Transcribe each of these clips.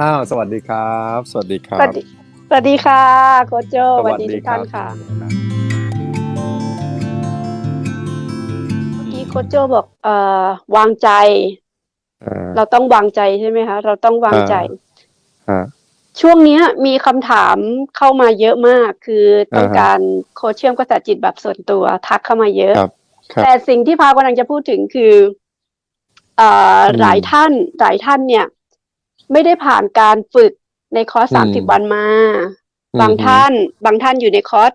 อ้าวสวัสดีครับ สวัสดีครัสวับสดีสวัสดีค่ะโคชโจสวัสดีทุกท่านค่ะรับเมื่อกี้โคชโจบอกเอ่อวางใจอ่าเราต้องวางใจใช่ไหมคะ เราต้องวางใจฮะ ช่วงเนี้ยมีคำถามเข้ามาเยอะมาก คือต้องอ่าฮะการโคชเชื่อมกระแสจิตแบบส่วนตัวทักเข้ามาเยอะครับครับแต่สิ่งที่พากำลังจะพูดถึงคือเอ่ออมหลายท่านหลายท่านเนี่ย ไม่ได้ผ่านการฝึกในคอร์สอืมสามสิบวันมาอืมบางท่าน บางท่านอยู่ในคอร์ส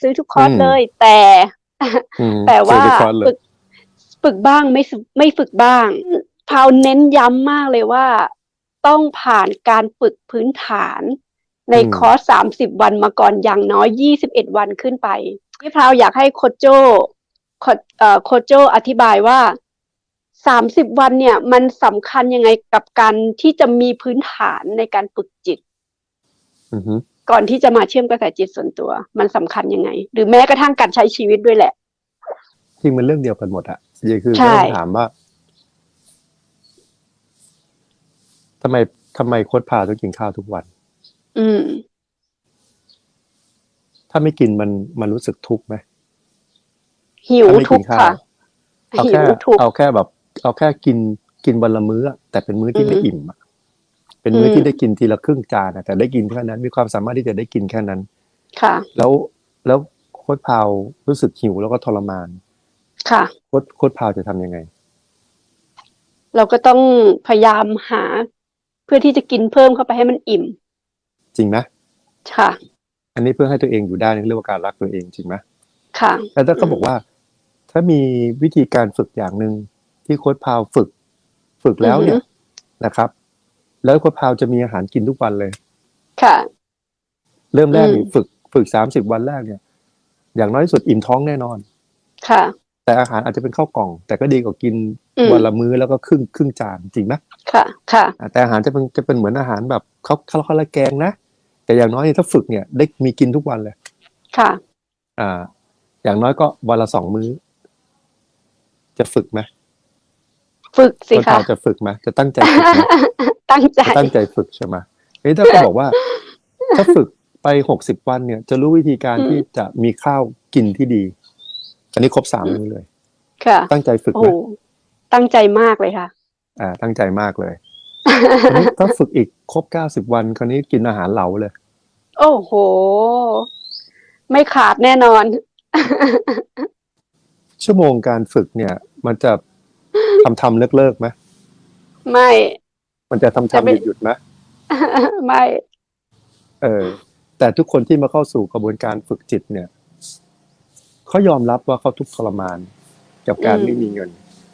ซื้อทุกคอร์สอืมเลย แต่อืมแต่ว่าเจอที่คอร์สเลยฝึกฝึกบ้างไม่ฝึกไม่ฝึกบ้างพาวเน้นย้ำมากเลยว่า ต้องผ่านการฝึกพื้นฐานในคอร์สสามสิบวันมาก่อนอย่างน้อยยี่สิบเอ็ดวันขึ้นไป พี่พราวอยากให้โคชโจโคชเอ่อโคชโจอธิบายว่าสามสิบวันเนี่ยมันสำคัญยังไงกับการที่จะมีพื้นฐานในการฝึกจิตอือฮึก่อนที่จะมาเชื่อมกระแสจิตส่วนตัว มันสำคัญยังไง หรือแม้กระทั่งการใช้ชีวิตด้วยแหละ จริงมันเรื่องเดียวกันหมดอะยังคือใช่ต้องถามว่า ทำไมทำไมโค้ดพาต้องกินข้าวทุกวัน อืม ถ้าไม่กินมันมันรู้สึกทุกข์ไหมหิวถ้าไม่ทุกิกข์ข้าวค่ะ เอาหิแค่วทุกข์ เอาแค่แบบ เอาแค่กินกินวันละมื้ออะแต่เป็นมื้อที่อือฮึไม่อิ่มอะเป็นมื้ออม ที่ได้กินทีละครึ่งจานอะแต่ได้กินแค่นั้น มีความสามารถที่จะได้กินแค่นั้น ค่ะ แล้วแล้วโค้ดพาวรู้สึกหิวแล้วก็ทรมาน ค่ะ โค้ดโค้ดพาวจะทำยังไง เราก็ต้องพยายามหา เพื่อที่จะกินเพิ่มเข้าไปให้มันอิ่ม จริงไหมค่ะ อันนี้เพื่อให้ตัวเองอยู่ได้นี่เรียกว่าการรักตัวเองจริงไหมค่ะแล้วถ้าเขาบอกว่า ถ้ามีวิธีการฝึกอย่างหนึ่งที่โค้ดพาวฝึก ฝึกแล้วเนี่ยอือฮึนะครับ แล้วโค้ดพาวจะมีอาหารกินทุกวันเลย ค่ะ เริ่มแรกนี่อืมฝึก ฝึกสามสิบวันแรกเนี่ย อย่างน้อยที่สุดอิ่มท้องแน่นอน ค่ะ แต่อาหารอาจจะเป็นข้าวกล่อง แต่ก็ดีกว่ากินอืมวันละมื้อแล้วก็ครึ่งครึ่งจานจริงไหมค่ะค่ะอะแต่อาหารจะเป็นจะเป็นเหมือนอาหารแบบเขาเขาเขาละแกงนะแต่อย่างน้อยถ้าฝึกเนี่ยได้มีกินทุกวันเลยค่ะ อ่า อย่างน้อยก็วันละสองมื้อ จะฝึกไหมฝึกสิคนคะเราจะฝึกไหมจะตั้งใจฝึกไหมตั้งใจจะตั้งใจฝึกใช่ไหมเอ้ยถ้าเขาบอกว่า ถ้าฝึกไปหกสิบวันเนี่ย จะรู้วิธีการอืมที่จะมีข้าวกินที่ดี อันนี้ครบสามมื้อเลย ค่ะ ตั้งใจฝึกโอ้ไหมโหตั้งใจมากเลยค่ะ อ่า ตั้งใจมากเลยทีนี้ถ้าฝึกอีกครบเก้าสิบวันคราวนี้กินอาหารเหลาเลย โอ้โห ไม่ขาดแน่นอน ชั่วโมงการฝึกเนี่ย มันจะทำทำเลิกเลิกๆไหมไม่ มันจะทำจะทำไม่หยุดหยุดๆไหมไม่ เออ แต่ทุกคนที่มาเข้าสู่กระบวนการฝึกจิตเนี่ย เขายอมรับว่าเขาทุกข์ทรมาน กับการอืมไม่มีเงิน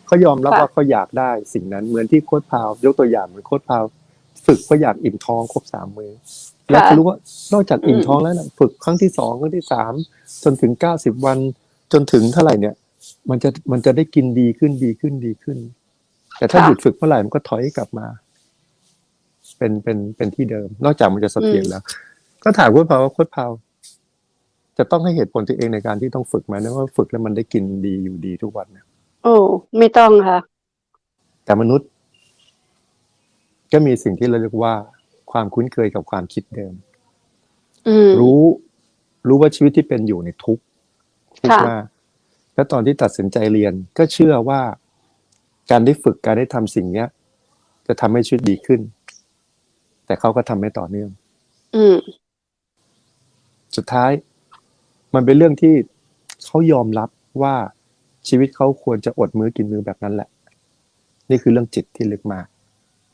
เขายอมรับค่ะว่าเขาอยากได้สิ่งนั้นเหมือนที่โค้ดพาวยกตัวอย่างเหมือนโค้ดพาวฝึกเพราะอยากอิ่มท้องครบสามมื้อแล้วเขารู้ว่านอกจากอิ่มท้องแล้วนะฝึกครั้งที่สองครั้งที่สามจนถึงเก้าสิบวันจนถึงเท่าไหร่เนี่ย มันจะมันจะได้กินดีขึ้นดีขึ้นดีขึ้น แต่ถ้าค่ะหยุดฝึกเมื่อไหร่มันก็ถอยกลับมา เป็นเป็นเป็นที่เดิม นอกจากมันจะเสถียรแล้ว ก็ถามโค้ดพาวว่าโค้ดพาว จะต้องให้เหตุผลตัวเองในการที่ต้องฝึกไหมนะว่าฝึกแล้วมันได้กินดีอยู่ดีทุกวันเนี่ยโอ้ไม่ต้องค่ะ แต่มนุษย์ ก็มีสิ่งที่เราเรียกว่าความคุ้นเคยกับความคิดเดิมอืมรู้รู้ว่าชีวิตที่เป็นอยู่ในยทุกข์ทุกข์ค่ะมากแล้วตอนที่ตัดสินใจเรียนก็เชื่อว่าการได้ฝึกการได้ทำสิ่งเนี้ย จะทำให้ชีวิตดีขึ้น แต่เขาก็ทำไม่ต่อเนื่อง อืมสุดท้าย มันเป็นเรื่องที่เขายอมรับว่าชีวิตเขาควรจะอดมื้อกินมื้อแบบนั้นแหละ นี่คือเรื่องจิตที่ลึกมาก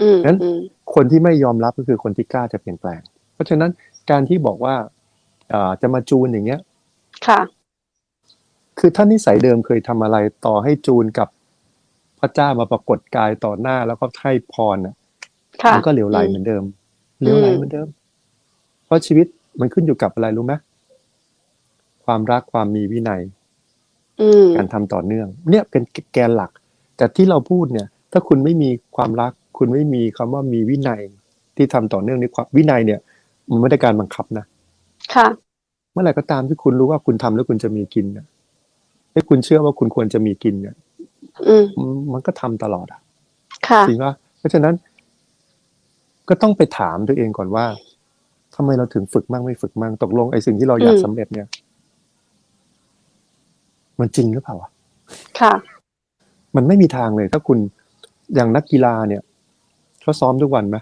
อืมงั้นอืมคนที่ไม่ยอมรับก็คือคนที่กล้าจะเปลี่ยนแปลง เพราะฉะนั้นการที่บอกว่าเอ่อจะมาจูนอย่างเงี้ย ค่ะ คือถ้านิสัยเดิมเคยทำอะไรต่อให้จูนกับพระเจ้ามาปรากฏกายต่อหน้าแล้วก็ให้พรน่ะค่ะมันก็เหลวไหลเหมือนเดิมเหลวไหลเหมือนเดิม เพราะชีวิตมันขึ้นอยู่กับอะไรรู้ไหม ความรักความมีวินัยอืมการทำต่อเนื่อง เนี่ยเป็นแกนหลัก แต่ที่เราพูดเนี่ย ถ้าคุณไม่มีความรัก คุณไม่มีคำว่ามีวินัยที่ทำต่อเนื่องในความวินัยเนี่ย มันไม่ได้การบังคับนะค่ะเมื่อไหร่ก็ตามที่คุณรู้ว่าคุณทำแล้วคุณจะมีกินนะให้คุณเชื่อว่าคุณควรจะมีกินเนี่ยอืมมันก็ทำตลอดอะค่ะจริงปะเพราะฉะนั้น ก็ต้องไปถามตัวเองก่อนว่าทำไมเราถึงฝึกมั่งไม่ฝึกมั่งตกลงไอ้สิ่งที่เราอยากอืมสำเร็จเนี่ย มันจริงหรือเปล่าวะค่ะ มันไม่มีทางเลย ถ้าคุณอย่างนักกีฬาเนี่ยเขาซ้อมทุกวันไหม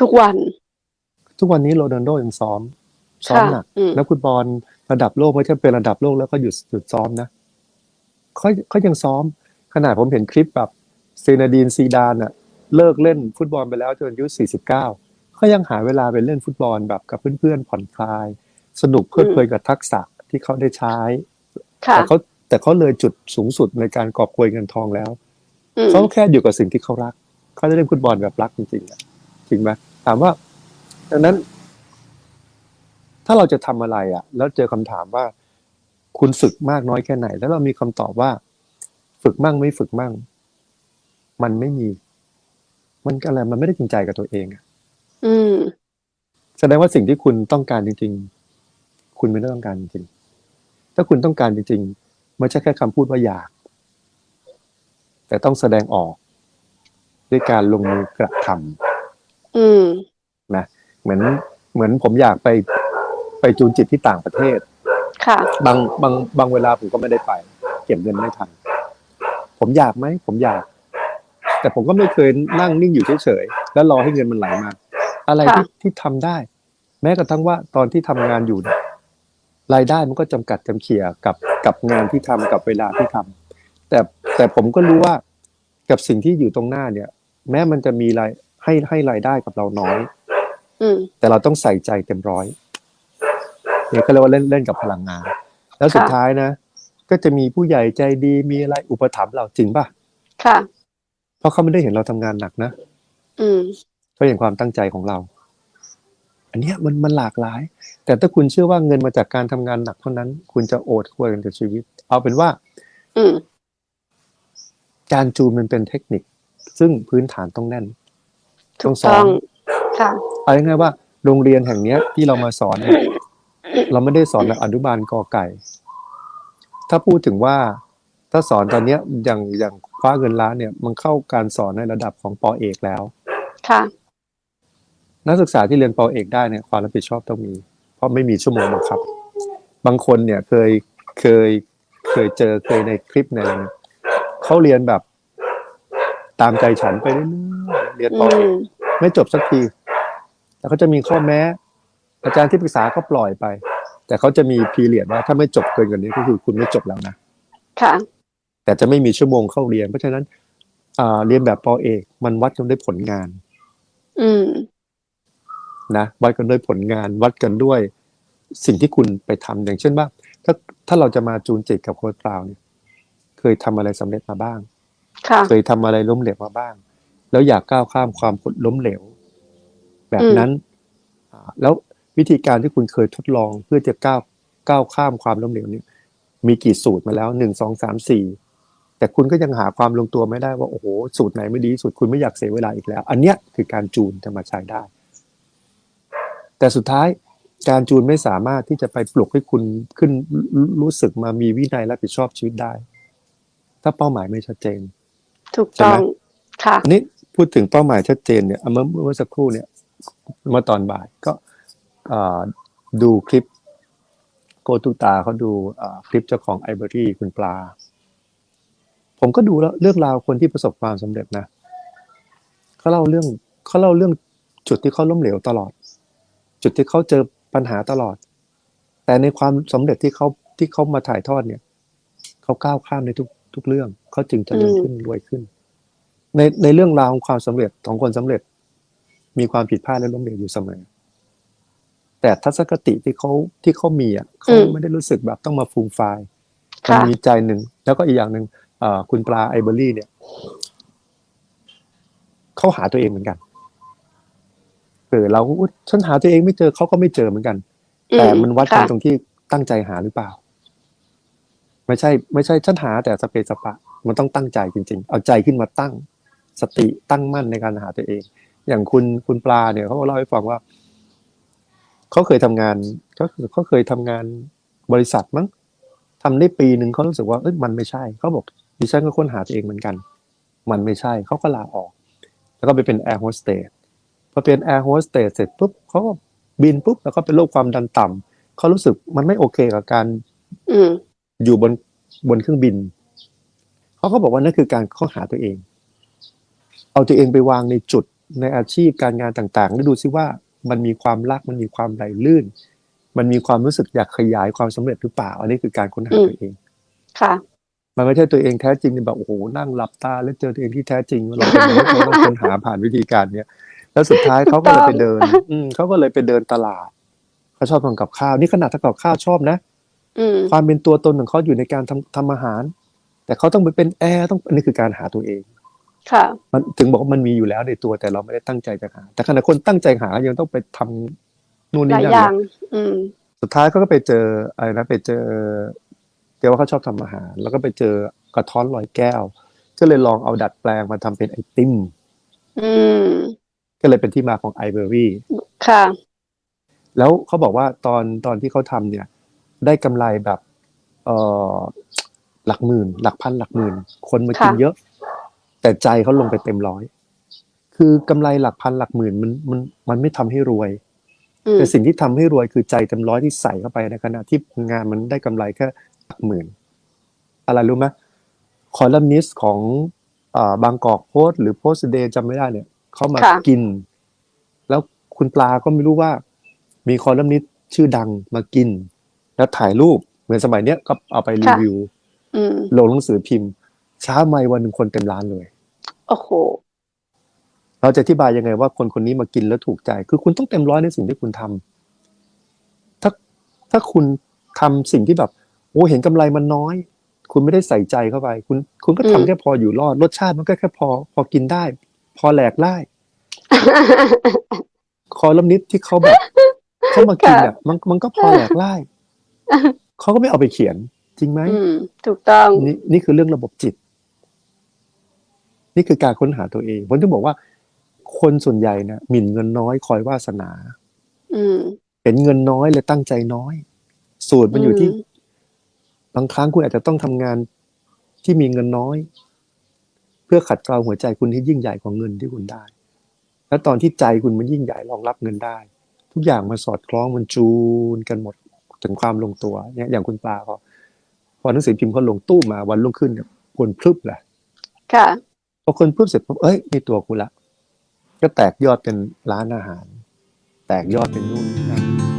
ทุกวัน ทุกวันนี้โรนัลโดยังซ้อม ซ้อมค่ะหนักอืมนักฟุตบอลระดับโลกไม่ใช่เป็นระดับโลกแล้วก็หยุดหยุดซ้อมนะเขาเขายังซ้อม ขนาดผมเห็นคลิปแบบเซนาดีนซีดานอะเลิกเล่นฟุตบอลไปแล้วจนอายุ49เขายังหาเวลาไปเล่นฟุตบอลแบบกับเพื่อนๆผ่อนคลาย สนุกเพลิดเพลินกับทักษะที่เขาได้ใช้ ค่ะแต่เขาแต่เขาเลยจุดสูงสุดในการกอบโกยเงินทองแล้วอืมเขาแค่อยู่กับสิ่งที่เขารักเขาจะเล่นฟุตบอลแบบรักจริงๆอะจริงไหมถามว่าดังนั้น ถ้าเราจะทำอะไรอะ แล้วเจอคำถามว่า คุณฝึกมากน้อยแค่ไหน แล้วเรามีคำตอบว่า ฝึกมั่งไม่ฝึกมั่ง มันไม่มี มันอะไรมันไม่ได้จริงใจกับตัวเองอะอืมแสดงว่าสิ่งที่คุณต้องการจริง ๆ คุณไม่ได้ต้องการจริงๆ ถ้าคุณต้องการจริงๆไม่ใช่แค่คำพูดว่าอยาก แต่ต้องแสดงออก ด้วยการลงมือกระทำอืมนะเหมือนเหมือนผมอยากไปไปจูนจิตที่ต่างประเทศ ค่ะ บางบางบางเวลาผมก็ไม่ได้ไป เก็บเงินไม่ทัน ผมอยากไหมผมอยาก แต่ผมก็ไม่เคยนั่งนิ่งอยู่เฉยๆแล้วรอให้เงินมันไหลมา อะไรที่ค่ะที่ทำได้ แม้กระทั่งว่าตอนที่ทำงานอยู่เนี่ย รายได้มันก็จำกัดจำเขี่ยกับกับงานที่ทำกับเวลาที่ทำแต่แต่ผมก็รู้ว่ากับสิ่งที่อยู่ตรงหน้าเนี่ย แม้มันจะมีรายให้ให้รายได้กับเราน้อย อืมแต่เราต้องใส่ใจเต็มร้อยเนี่ยก็เรียกว่าเล่นเล่นกับพลังงาน แล้วสุดค่ะท้ายนะ ก็จะมีผู้ใหญ่ใจดีมีอะไรอุปถัมภ์เราจริงป่ะค่ะ เพราะเขาไม่ได้เห็นเราทำงานหนักนะอืมเขาเห็นความตั้งใจของเรา อันเนี้ยมันมันหลากหลาย แต่ถ้าคุณเชื่อว่าเงินมาจากการทำงานหนักเท่านั้น คุณจะโอดครวยกันกับชีวิต เอาเป็นว่า อืมการจูนมันเป็นเทคนิค ซึ่งพื้นฐานต้องแน่นถูกต้องสอนต้องค่ะเอาง่ายๆว่า โรงเรียนแห่งเนี้ย ที่เรามาสอนเนี่ยเราไม่ได้สอนแบบอนุบาลกอไก่ ถ้าพูดถึงว่าถ้าสอนตอนเนี้ยอย่างอย่างคว้าเงินล้านเนี่ย มันเข้าการสอนในระดับของปอเอกแล้ว ค่ะ นักศึกษาที่เรียนปอเอกได้เนี่ยความรับผิดชอบต้องมี เพราะไม่มีชั่วโมงบังคับ บางคนเนี่ยเคยเคยเคยเจอเคยในคลิปในอะไรเนี่ยเขาเรียนแบบตามใจฉันไปเรื่อยๆเรียนปอือเอกมไม่จบสักที แล้วก็จะมีข้อแม้ อาจารย์ที่ปรึกษาก็ปล่อยไป แต่เขาจะมีพีเรียดว่าถ้าไม่จบเกินกว่านี้ก็คือคุณไม่จบแล้วนะค่ะ แต่จะไม่มีชั่วโมงเข้าเรียน เพราะฉะนั้นอ่าเรียนแบบปอเอก มันวัดกันด้วยผลงาน อืม นะวัดกันด้วยผลงานวัดกันด้วยสิ่งที่คุณไปทำอย่างเช่นว่าถ้าถ้าเราจะมาจูนจิตกับโค้ชเปล่าเนี่ย เคยทำอะไรสำเร็จมาบ้างค่ะเคยทำอะไรล้มเหลวมาบ้าง แล้วอยากก้าวข้ามความล้มเหลว แบบนั้นอ่าแล้ววิธีการที่คุณเคยทดลองเพื่อจะก้าวก้าวข้ามความล้มเหลวนี้มีกี่สูตรมาแล้วหนึ่งสองสามสี่แต่คุณก็ยังหาความลงตัวไม่ได้ว่าโอ้โหสูตรไหนไม่ดีที่สุดคุณไม่อยากเสียเวลาอีกแล้ว อันเนี้ยคือการจูนจะมาใช้ได้ แต่สุดท้ายการจูนไม่สามารถที่จะไปปลุกให้คุณขึ้นรู้รู้สึกมามีวินัยรับผิดชอบชีวิตได้ ถ้าเป้าหมายไม่ชัดเจน ถูกต้องค่ะอันนี้พูดถึงเป้าหมายชัดเจนเนี่ยเอาเมื่อเมื่อสักครู่เนี่ยเมื่อตอนบ่ายก็เอ่อดูคลิปโกตุตาเขาดูเอ่อคลิปเจ้าของไอเบอรี่คุณปลา ผมก็ดูแล้วเรื่องราวคนที่ประสบความสำเร็จนะเขาเล่าเรื่องเขาเล่าเรื่องจุดที่เขาล้มเหลวตลอด จุดที่เขาเจอปัญหาตลอด แต่ในความสำเร็จที่เขาที่เขามาถ่ายทอดเนี่ยเขาก้าวข้ามในทุกทุกเรื่องเขาจึงเจริญขึ้นรวยขึ้น ในในเรื่องราวของความสำเร็จของคนสำเร็จ มีความผิดพลาดและล้มเหลวอยู่เสมอแต่ทัศนคติที่เขาที่เขามีอะเขาอืมไม่ได้รู้สึกแบบต้องมาฟูมไฟายมันค่ะมีใจหนึ่งแล้วก็อีกอย่างหนึ่งเอ่อคุณปลาไอเบอรี่เนี่ยเขาหาตัวเองเหมือนกัน เออเราอุ๊ยฉันหาตัวเองไม่เจอเขาก็ไม่เจอเหมือนกัน แต่มันวัดกันค่ะตรงที่ตั้งใจหาหรือเปล่า ไม่ใช่ ไม่ใช่ฉันหาแต่สเปซสปะ มันต้องตั้งใจจริง ๆ เอาใจขึ้นมาตั้งสติตั้งมั่นในการหาตัวเอง อย่างคุณคุณปลาเนี่ยเขาก็เล่าให้ฟังว่าเขาเคยทำงานเขาเขาเคยทำงานบริษัทมั้งทำได้ปีหนึ่งเขารู้สึกว่าเอ้ยมันไม่ใช่เขาบอกดิฉันก็ค้นหาตัวเองเหมือนกัน มันไม่ใช่เขาก็ลาออก แล้วก็ไปเป็นแอร์โฮสเตส พอเป็นแอร์โฮสเตสเสร็จปุ๊บเขาก็บินปุ๊บแล้วก็เป็นโรคความดันต่ำเขารู้สึกมันไม่โอเคกับการอืมอยู่บนบนเครื่องบินเขาก็บอกว่านั่นคือการเข้าหาตัวเอง เอาตัวเองไปวางในจุดในอาชีพการงานต่างๆแล้วดูซิว่ามันมีความรักมันมีความไหลลื่น มันมีความรู้สึกอยากขยายความสำเร็จหรือเปล่า อันนี้คือการค้นหาอืมตัวเอง ค่ะ มันไม่ใช่ตัวเองแท้จริงเนี่ยแบบโอ้โหนั่งหลับตา แล้วเจอตัวเองที่แท้จริงเราเป็นมนุษย์เราต้องค้นหาผ่านวิธีการเนี้ย แล้วสุดท้ายเขาก็เลยไปเดิน อืมเขาก็เลยไปเดินตลาดเขาชอบทำกับข้าว นี่ขนาดทำกับข้าวชอบนะอืมความเป็นตัวตนของเขาอยู่ในการทำทำอาหาร แต่เขาต้องไปเป็นแอร์ต้องอันนี้คือการหาตัวเอง ค่ะ มันถึงบอกว่ามันมีอยู่แล้วในตัวแต่เราไม่ได้ตั้งใจจะหา แต่ขณะคนตั้งใจหายังต้องไปทำนู่นหนี่ลายนั่นอย่างเนี่ยอืมสุดท้ายเขาก็ไปเจออะไรนะไปเจอเดี๋ยวว่าเขาชอบทำอาหาร แล้วก็ไปเจอกระท้อนลอยแก้ว ก็เลยลองเอาดัดแปลงมาทำเป็นไอติม อืม ก็เลยเป็นที่มาของไอเบอรี่ค่ะ แล้วเขาบอกว่าตอนตอนที่เขาทำเนี่ย ได้กำไรแบบเออหลักหมื่น หลักพันหลักหมื่น คนมากินค่ะเยอะ แต่ใจเขาลงไปเต็มร้อย คือกำไรหลักพันหลักหมื่นมันมันมันไม่ทำให้รวยอืมแต่สิ่งที่ทำให้รวยคือใจเต็มร้อยที่ใส่เข้าไปในขณะที่งานมันได้กำไรแค่หลักหมื่น อะไรรู้ไหมคอลัมนิสต์ของอ่าบางกอกโพสต์หรือโพสต์เดย์จำไม่ได้เนี่ย เขามาค่ะกิน แล้วคุณปลาก็ไม่รู้ว่า มีคอลัมนิสต์ชื่อดังมากิน แล้วถ่ายรูปเหมือนสมัยเนี้ยก็เอาไปรีวิวอืมลงหนังสือพิมพ์เช้าไม่วันหนึ่งคนเต็มร้านเลย โอ้โห เราจะอธิบายยังไงว่าคนคนนี้มากินแล้วถูกใจ คือคุณต้องเต็มร้อยในสิ่งที่คุณทำถ้าถ้าคุณทำสิ่งที่แบบ โอ้เห็นกำไรมันน้อย คุณไม่ได้ใส่ใจเข้าไป คุณคุณก็ทำอืมแค่พออยู่รอด รสชาติมันก็แค่พอ พอกินได้ พอแหลกได้คอลัมนิสต์ที่เขาแบบเขามากินอะมันมันก็พอแหลกได้เขาก็ไม่เอาไปเขียน จริงไหมอืมถูกต้องนี่นี่คือเรื่องระบบจิต นี่คือการค้นหาตัวเองผมถึงบอกว่า คนส่วนใหญ่นะหมิ่นเงินน้อยคอยวาสนาอืมเห็นเงินน้อยเลยตั้งใจน้อย สูตรมันอยู่ที่อืมบางครั้งคุณอาจจะต้องทำงานที่มีเงินน้อย เพื่อขัดเกลาหัวใจคุณที่ยิ่งใหญ่กว่าเงินที่คุณได้ แล้วตอนที่ใจคุณมันยิ่งใหญ่รองรับเงินได้ ทุกอย่างมันสอดคล้องมันจูนกันหมดถึงความลงตัวเนี่ยอย่างคุณปาเขาพอหนังสือพิมพ์เขาลงตู้มมาวันรุ่งขึ้นเนี่ยคนพลึบแหละค่ะพอคนพลึบเสร็จปุ๊บเอ้ยนี่ตัวกูละก็แตกยอดเป็นร้านอาหาร แตกยอดเป็นนู่นนี่นั่น